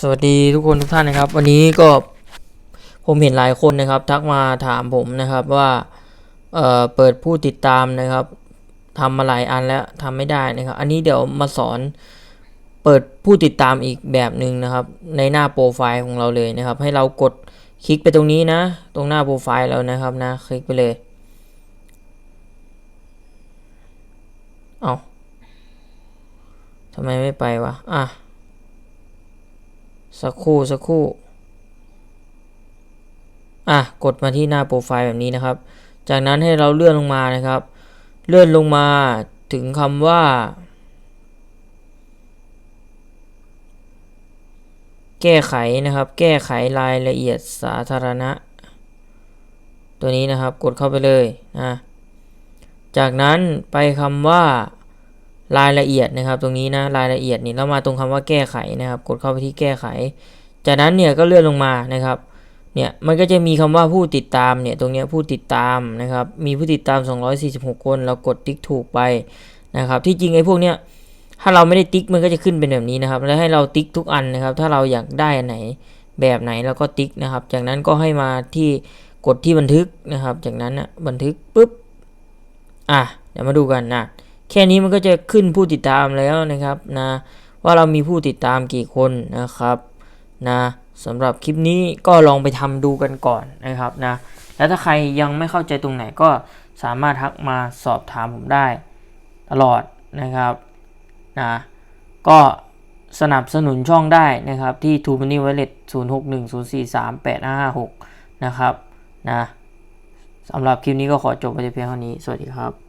สวัสดีทุกคนทุกท่านนะครับ วันนี้ก็ผมเห็นหลายคนนะครับ ทักมาถามผมนะครับว่าเอ่อเปิดผู้ติดตามนะครับทำมาหลายอันแล้วทำไม่ได้นะครับ อันนี้เดี๋ยวมาสอนเปิดผู้ติดตามอีกแบบหนึ่งนะครับ ในหน้าโปรไฟล์ของเราเลยนะครับ ให้เรากดคลิกไปตรงนี้นะ ตรงหน้าโปรไฟล์เรานะครับนะคลิกไปเลยเอาทำไมไม่ไปวะอะ สักครู่สักครู่ อะ กดมาที่หน้าโปรไฟล์แบบนี้นะครับ จากนั้นให้เราเลื่อนลงมานะครับ เลื่อนลงมาถึงคำว่า แก้ไขนะครับ แก้ไขรายละเอียดสาธารณะ ตัวนี้นะครับ กดเข้าไปเลยนะ จากนั้นไปคำว่า รายละเอียดนะครับ ตรงนี้นะรายละเอียดนี่แล้วมาตรงคำว่าแก้ไขนะครับ กดเข้าไปที่แก้ไข จากนั้นเนี่ยก็เลื่อนลงมานะครับเนี่ยมันก็จะมีคำว่าผู้ติดตามเนี่ยตรงนี้ผู้ติดตามนะครับมีผู้ติดตาม 246 คนเรากดติ๊กถูกไปนะครับที่จริงไอ้พวกเนี้ยถ้าเราไม่ได้ติ๊กมันก็จะขึ้นเป็นแบบนี้นะครับ แล้วให้เราติ๊กทุกอันนะครับ ถ้าเราอยากได้อันไหนแบบไหนเราก็ติ๊กนะครับ จากนั้นก็ให้มาที่กดที่บันทึกนะครับ จากนั้นนะบันทึกปุ๊บอะเดี๋ยวมาดูกันนะ แค่นี้มันก็จะขึ้นผู้ติดตามแล้วนะครับนะว่าเรามีผู้ติดตามกี่คนนะครับนะสำหรับคลิปนี้ก็ลองไปทำดูกันก่อนนะครับนะแล้วถ้าใครยังไม่เข้าใจตรงไหนก็สามารถทักมาสอบถามผมได้ตลอดนะครับนะก็สนับสนุนช่องได้นะครับที่ t o m o n e y Wallet 0 6 1 0 4 3 8 5 5 6 นะครับนะสำหรับคลิปนี้ก็ขอจบไปเพียงเท่านี้ สวัสดีครับ